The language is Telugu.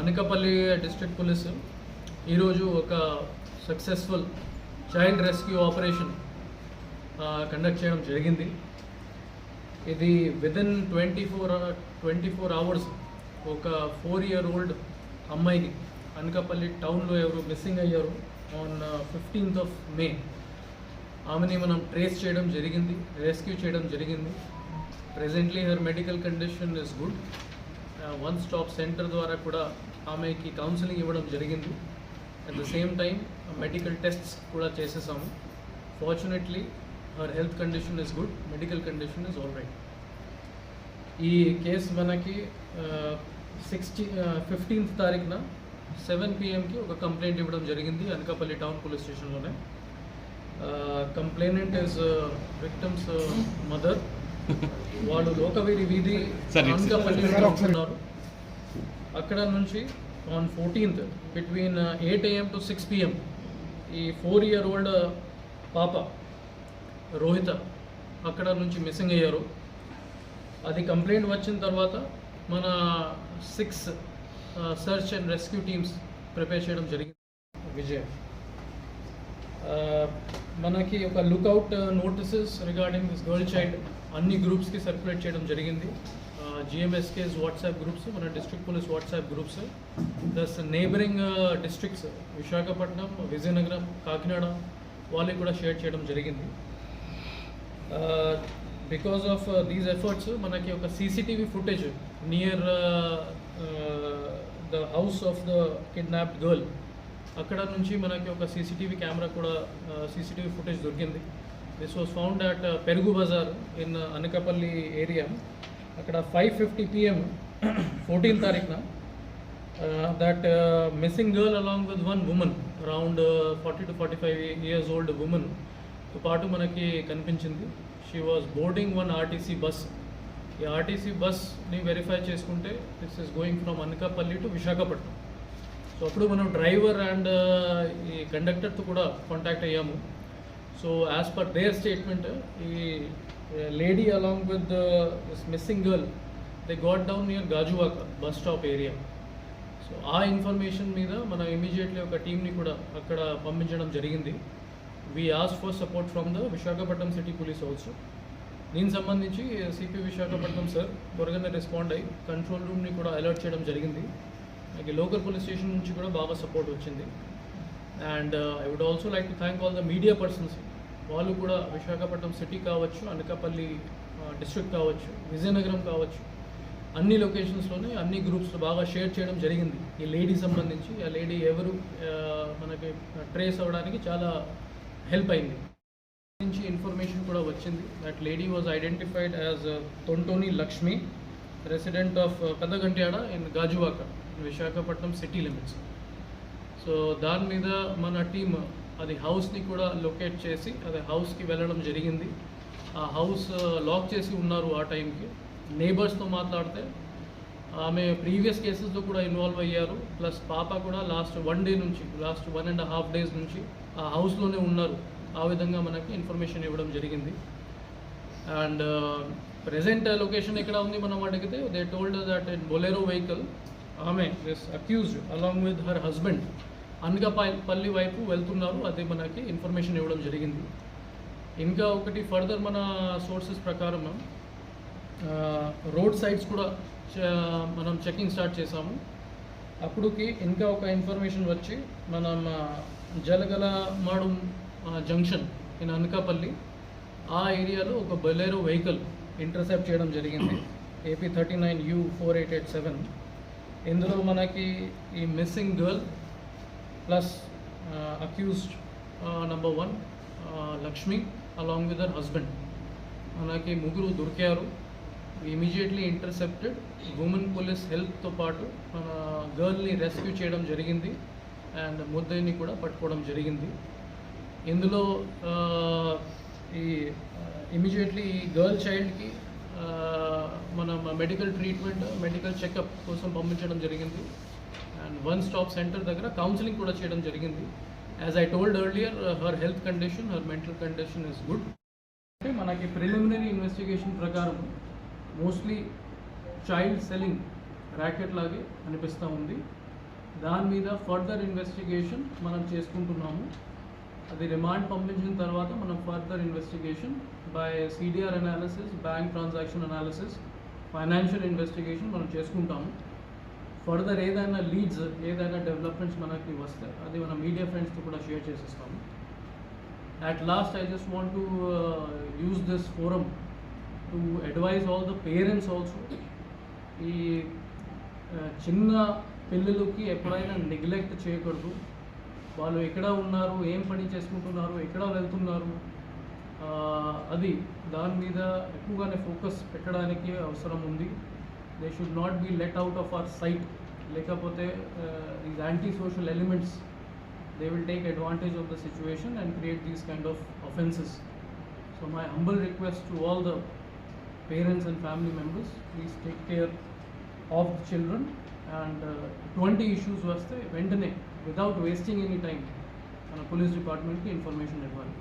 అనకాపల్లి డిస్ట్రిక్ట్ పోలీసు ఈరోజు ఒక successful child rescue operation conduct చేయడం జరిగింది. ఇది within twenty four twenty four hours ఒక ఫోర్ ఇయర్ ఓల్డ్ అమ్మాయిని అనకాపల్లి టౌన్లో ఎవరు మిస్సింగ్ అయ్యారు ఆన్ ఫిఫ్టీన్త్ ఆఫ్ మే ఆమెని మనం ట్రేస్ చేయడం జరిగింది రెస్క్యూ చేయడం జరిగింది. Presently her medical condition is good one stop centre ద్వారా కూడా ఆమెకి కౌన్సిలింగ్ ఇవ్వడం జరిగింది. At the same time medical tests కూడా చేసేసాము. Fortunately her health condition is good medical condition is all right ఈ కేసు మనకి సిక్స్టీ ఫిఫ్టీన్త్ తారీఖున సెవెన్ పిఎంకి ఒక కంప్లైంట్ ఇవ్వడం జరిగింది అనకాపల్లి టౌన్ పోలీస్ స్టేషన్లోనే కంప్లైనెంట్ ఇస్ విక్టమ్స్ మదర్ వాళ్ళు లోకవీరి వీధి అనకాపల్లి ఉన్నారు. అక్కడ నుంచి on fourteenth between eight AM to six PM ఈ ఫోర్ ఇయర్ ఓల్డ్ పాప రోహిత అక్కడ నుంచి మిస్సింగ్ అయ్యారు. అది కంప్లైంట్ వచ్చిన తర్వాత మన six search and rescue teams prepare చేయడం జరిగింది. విజయ్. మనకి ఒక lookout notices regarding this girl child అన్ని గ్రూప్స్కి సర్క్యులేట్ చేయడం జరిగింది. జిఎంఎస్కేస్ వాట్సాప్ గ్రూప్స్ మన district police WhatsApp groups plus neighbouring districts Visakhapatnam Vizianagaram Kakinada వాళ్ళకి కూడా షేర్ చేయడం జరిగింది. బికాస్ ఆఫ్ దీస్ ఎఫర్ట్స్ మనకి ఒక CCTV footage near the house of the kidnapped girl అక్కడ నుంచి మనకి ఒక సీసీటీవీ కెమెరా కూడా సీసీటీవీ ఫుటేజ్ దొరికింది. This was found at Perugu Bazaar in Anakapalli area అక్కడ ఫైవ్ ఫిఫ్టీ పిఎం ఫోర్టీన్ తారీఖున that missing girl along with one women around forty to forty five years old ఉమెన్తో పాటు మనకి కనిపించింది. She was boarding one RTC bus ఈ ఆర్టీసీ బస్ని వెరిఫై చేసుకుంటే this is going from Anakapalli to Visakhapatnam so అప్పుడు మనం డ్రైవర్ అండ్ uh, ఈ కండక్టర్తో కూడా కాంటాక్ట్ అయ్యాము. So as per their statement ఈ lady along with this missing girl they got down near Gajuwaka bus stop area so ఆ ఇన్ఫర్మేషన్ మీద మనం ఇమీడియట్లీ ఒక టీంని కూడా అక్కడ పంపించడం జరిగింది. We ask for support from the Visakhapatnam city police also దీనికి సంబంధించి సిపి విశాఖపట్నం సార్ త్వరగానే రెస్పాండ్ అయ్యి కంట్రోల్ రూమ్ని కూడా అలర్ట్ చేయడం జరిగింది. మనకి లోకల్ పోలీస్ స్టేషన్ నుంచి కూడా బాగా సపోర్ట్ వచ్చింది. And I would also like to thank all the media persons వాళ్ళు కూడా విశాఖపట్నం సిటీ కావచ్చు అనకాపల్లి uh, డిస్ట్రిక్ట్ కావచ్చు విజయనగరం కావచ్చు. అన్ని లొకేషన్స్లోనే అన్ని గ్రూప్స్లో బాగా షేర్ చేయడం జరిగింది. ఈ లేడీ సంబంధించి ఆ లేడీ ఎవరు uh, మనకి ట్రేస్ అవ్వడానికి చాలా హెల్ప్ అయింది. నుంచి ఇన్ఫర్మేషన్ కూడా వచ్చింది. That lady was identified as Thontoni Lakshmi resident of Peddagantyada in Gajuwaka Visakhapatnam city limits so దాని మీద మన టీమ్ అది హౌస్ని కూడా లొకేట్ చేసి అది హౌస్కి వెళ్ళడం జరిగింది. ఆ హౌస్ లాక్ uh, చేసి ఉన్నారు ఆ టైంకి నేబర్స్తో మాట్లాడితే ఆమె ప్రీవియస్ కేసెస్లో కూడా ఇన్వాల్వ్ అయ్యారు. ప్లస్ పాప కూడా లాస్ట్ వన్ డే నుంచి last one and half days నుంచి ఆ హౌస్లోనే ఉన్నారు. ఆ విధంగా మనకి ఇన్ఫర్మేషన్ ఇవ్వడం జరిగింది. అండ్ ప్రెసెంట్ లొకేషన్ ఎక్కడ ఉంది మనం అడిగితే they told that in Bolero vehicle ఆమె this accused along with her husband Anakapalli వైపు వెళ్తున్నారు. అది మనకి ఇన్ఫర్మేషన్ ఇవ్వడం జరిగింది. ఇంకా ఒకటి ఫర్దర్ మన సోర్సెస్ ప్రకారం uh, రోడ్ సైడ్స్ కూడా చ- మనం చెకింగ్ స్టార్ట్ చేసాము అప్పుడుకి ఇంకా ఒక ఇన్ఫర్మేషన్ వచ్చి మనం uh, జలగల మాడు జంక్షన్ ఇన్ అనకాపల్లి ఆ ఏరియాలో ఒక బొలేరో వెహికల్ ఇంటర్సెప్ట్ చేయడం జరిగింది. AP thirty nine U four eight eight seven ఇందులో మనకి ఈ missing girl plus accused number one Lakshmi along with their husband మనకి ముగ్గురు దొరికారు. ఇమీడియట్లీ ఇంటర్సెప్టెడ్ ఉమెన్ పోలీస్ హెల్ప్తో పాటు మన గర్ల్ని రెస్క్యూ చేయడం జరిగింది. అండ్ ముద్దయిని కూడా పట్టుకోవడం జరిగింది. ఇందులో ఈ ఇమీడియట్లీ ఈ గర్ల్ చైల్డ్కి మన మెడికల్ ట్రీట్మెంట్ మెడికల్ చెకప్ కోసం పంపించడం జరిగింది. అండ్ వన్ స్టాప్ సెంటర్ దగ్గర కౌన్సిలింగ్ కూడా చేయడం జరిగింది. As I told earlier her health condition her mental condition is good అంటే మనకి ప్రిలిమినరీ ఇన్వెస్టిగేషన్ ప్రకారం మోస్ట్లీ చైల్డ్ సెల్లింగ్ ర్యాకెట్ లాగే అనిపిస్తూ ఉంది. దాని మీద ఫర్దర్ ఇన్వెస్టిగేషన్ మనం చేసుకుంటున్నాము. అది రిమాండ్ పంపించిన తర్వాత మనం further investigation by CDR analysis bank transaction analysis financial investigation మనం చేసుకుంటాము. ఫర్దర్ ఏదైనా లీడ్స్ ఏదైనా డెవలప్మెంట్స్ మనకి వస్తే అది మన మీడియా ఫ్రెండ్స్తో కూడా షేర్ చేసేస్తాము. At last I just want to use this forum to advise all the parents also ఈ uh, చిన్న పిల్లలకి ఎప్పుడైనా నెగ్లెక్ట్ చేయకూడదు. వాళ్ళు ఎక్కడ ఉన్నారు ఏం పని చేసుకుంటున్నారు ఎక్కడ వెళ్తున్నారు అది దాని మీద ఎక్కువగానే ఫోకస్ పెట్టడానికి అవసరం ఉంది. They should not be let out of our sight లేకపోతే these anti social elements they will take advantage of the situation and create these kind of offences so my humble request to all the parents and family members please take care of the children and twenty issues వస్తే వెంటనే విదౌట్ వేస్టింగ్ ఎనీ టైం మన పోలీస్ డిపార్ట్మెంట్కి ఇన్ఫర్మేషన్ ఇవ్వాలి.